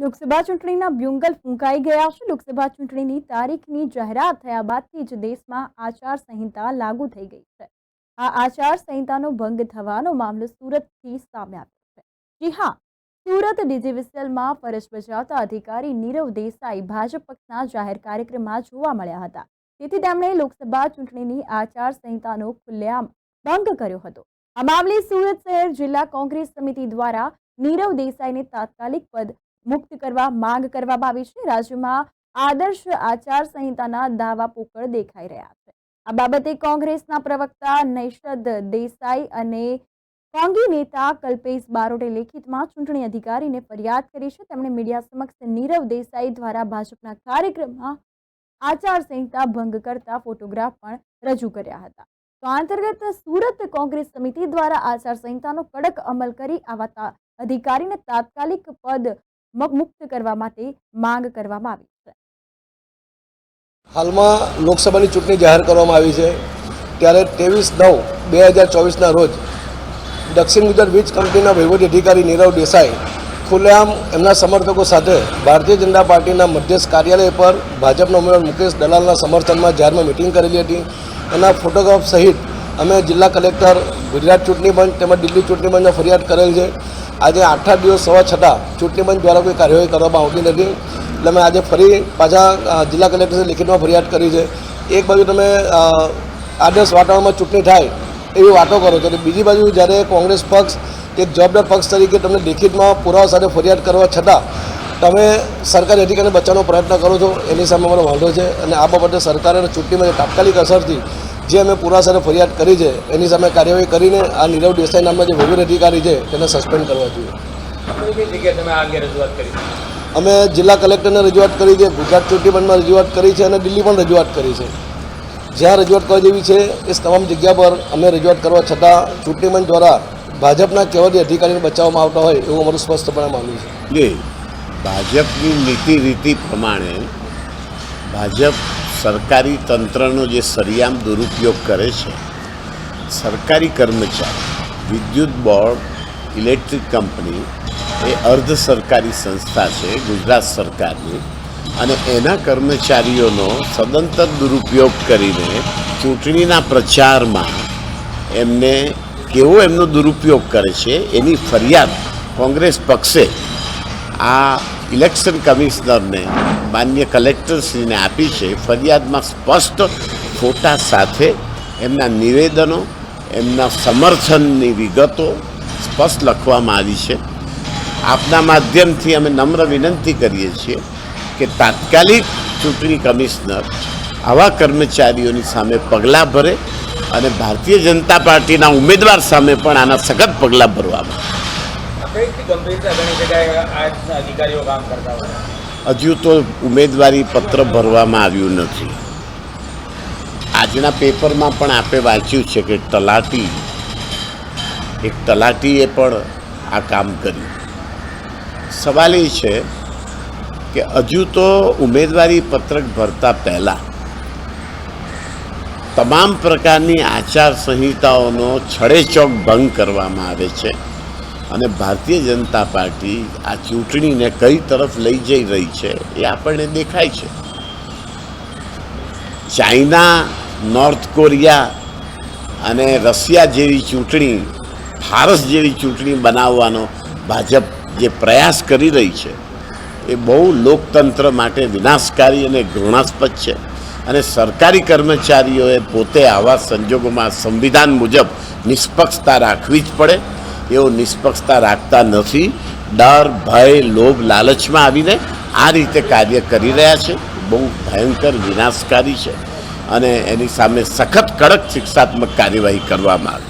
લોકસભા ચૂંટણીના બ્યુંગલ ફૂંકાઈ ગયા છે. લોકસભા ચૂંટણીની તારીખની જાહેરાત થયા બાદથી જ દેશમાં આચાર સંહિતા લાગુ થઈ ગઈ છે. આ આચાર સંહિતાનો ભંગ થવાનો મામલો સુરતથી સામે આવ્યો છે. જી હા, સુરત ડીજીવીસીએલમાં ફરજ બજાવતા અધિકારી નીરવ દેસાઈ ભાજપ પક્ષના જાહેર કાર્યક્રમમાં જોવા મળ્યા હતા. તેથી તેમણે લોકસભા ચૂંટણીની આચાર સંહિતાનો ખુલ્લેઆમ ભંગ કર્યો હતો. આ મામલે સુરત શહેર જિલ્લા કોંગ્રેસ સમિતિ દ્વારા નીરવ દેસાઈને તાત્કાલિક પદ મુક્ત કરવા માંગ કરવામાં આવી છે. રાજ્યમાં આદર્શ આચાર સંહિતાના દાવા પોકળ દેખાઈ રહ્યા છે. આ બાબતે કોંગ્રેસના પ્રવક્તા નૈષદ દેસાઈ અને કોંગી નેતા કલ્પેશ બારોટે લેખિતમાં ચૂંટણી અધિકારીને ફરિયાદ કરી છે. તેમણે મીડિયા સમક્ષ નીરવ દેસાઈ દ્વારા ભાજપના કાર્યક્રમમાં આચારસંહિતા ભંગ કરતા ફોટોગ્રાફ પણ રજૂ કર્યા હતા. તો અંતર્ગત સુરત કોંગ્રેસ સમિતિ દ્વારા આચાર સંહિતાનો કડક અમલ કરી આવા અધિકારીને તાત્કાલિક પદ મુક્ત કરવા માટે માંગ કરવામાં આવી છે. હાલમાં લોકસભાની ચૂંટણી જાહેર કરવામાં આવી છે. ત્યારે ત્રેવીસ નવ બે હજાર ચોવીસના રોજ દક્ષિણ ગુજરાત વીજ કંપનીના વહીવટી અધિકારી નીરવ દેસાઈ ખુલ્લેઆમ એમના સમર્થકો સાથે ભારતીય જનતા પાર્ટીના મધ્યસ્થ કાર્યાલય પર ભાજપના ઉમેદવાર મુકેશ દલાલના સમર્થનમાં જાહેરમાં મિટિંગ કરેલી હતી. એના ફોટોગ્રાફ સહિત અમે જિલ્લા કલેક્ટર ગુજરાત ચૂંટણી પંચ તેમજ દિલ્હી ચૂંટણી પંચને ફરિયાદ કરેલ છે. આજે આઠ આઠ દિવસ સવા છતાં ચૂંટણી પંચ દ્વારા કોઈ કાર્યવાહી કરવામાં આવતી નથી. એટલે અમે આજે ફરી પાછા જિલ્લા કલેક્ટરે લિખિતમાં ફરિયાદ કરી છે. એક બાજુ તમે આદર્શ વાતાવરણમાં ચૂંટણી થાય એવી વાતો કરો છો. બીજી બાજુ જ્યારે કોંગ્રેસ પક્ષ, એક જવાબદાર પક્ષ તરીકે તમને લેખિતમાં પુરાવા સાથે ફરિયાદ કરવા છતાં તમે સરકારી અધિકારીને બચાવવાનો પ્રયત્ન કરો છો, એની સામે મારો વાંધો છે. અને આ બાબતે સરકારે ચૂંટણીમાં તાત્કાલિક અસરથી જે અમે પુરાસરે ફરિયાદ કરી છે એની સામે કાર્યવાહી કરીને આ નીરવ દેસાઈ નામના જે વહીવટ અધિકારી છે તેને સસ્પેન્ડ કરવા જોઈએ. અમે જિલ્લા કલેક્ટરને રજૂઆત કરી છે ગુજરાત ચૂંટણી પંચમાં રજૂઆત કરી છે અને દિલ્હી પણ રજૂઆત કરી છે. જ્યાં રજૂઆત કરવા જેવી છે એ તમામ જગ્યા પર અમે રજૂઆત કરવા છતાં ચૂંટણી પંચ દ્વારા ભાજપના કહેવાથી અધિકારીને બચાવવામાં આવતા હોય એવું અમારું સ્પષ્ટપણે માનવું છે. જે. ભાજપની નીતિ રીતિ પ્રમાણે ભાજપ સરકારી તંત્રનો જે સરિયામ દુરુપયોગ કરે છે, સરકારી કર્મચારી, વિદ્યુત બોર્ડ, ઇલેક્ટ્રિક કંપની, એ અર્ધ સરકારી સંસ્થા છે, ગુજરાત સરકારની, અને એના કર્મચારીઓનો સદંતર દુરુપયોગ કરીને ચૂંટણીના પ્રચારમાં એમને કેવો એમનો દુરુપયોગ કરે છે, એની ફરિયાદ કોંગ્રેસ પક્ષે આ ઇલેક્શન કમિશનરને માન્ય કલેક્ટરશ્રીને આપી છે, ફરિયાદમાં સ્પષ્ટ ફોટા સાથે એમના નિવેદનો, એમના સમર્થનની વિગતો સ્પષ્ટ લખવામાં આવી છે આપના માધ્યમથી અમે નમ્ર વિનંતી કરીએ છીએ કે તાત્કાલિક ચૂંટણી કમિશનર આવા કર્મચારીઓની સામે પગલાં ભરે અને ભારતીય જનતા પાર્ટીના ઉમેદવાર સામે પણ આના સખત પગલાં ભરવામાં આવે. હજુ તો ઉમેદવારી પત્ર ભરવામાં આવ્યું નથી. આજના પેપરમાં પણ આપે વાંચ્યું છે કે તલાટી, એક તલાટીએ પણ આ કામ કર્યું. સવાલ એ છે કે હજુ તો ઉમેદવારી પત્રક ભરતા પહેલાં તમામ પ્રકારની આચાર સંહિતાઓનો છડેચોક ભંગ કરવામાં આવે છે. અને ભારતીય જનતા પાર્ટી આ ચૂંટણીને કઈ તરફ લઈ જઈ રહી છે એ આપણને દેખાય છે. ચાઇના, નોર્થ કોરિયા અને રશિયા જેવી ચૂંટણી ફારસ જેવી ચૂંટણી બનાવવાનો ભાજપ જે પ્રયાસ કરી રહી છે, એ બહુ લોકતંત્ર માટે વિનાશકારી અને ઘૃણાસ્પદ છે. અને સરકારી કર્મચારીઓએ પોતે આવા સંજોગોમાં સંવિધાન મુજબ નિષ્પક્ષતા રાખવી જ પડે. એઓ નિષ્પક્ષતા રાખતા નથી. ડર, ભય, લોભ, લાલચમાં આવીને આ રીતે કાર્ય કરી રહ્યા છે. બહુ ભયંકર, વિનાશકારી છે. અને એની સામે સખત કડક શિક્ષાત્મક કાર્યવાહી કરવામાં આવે.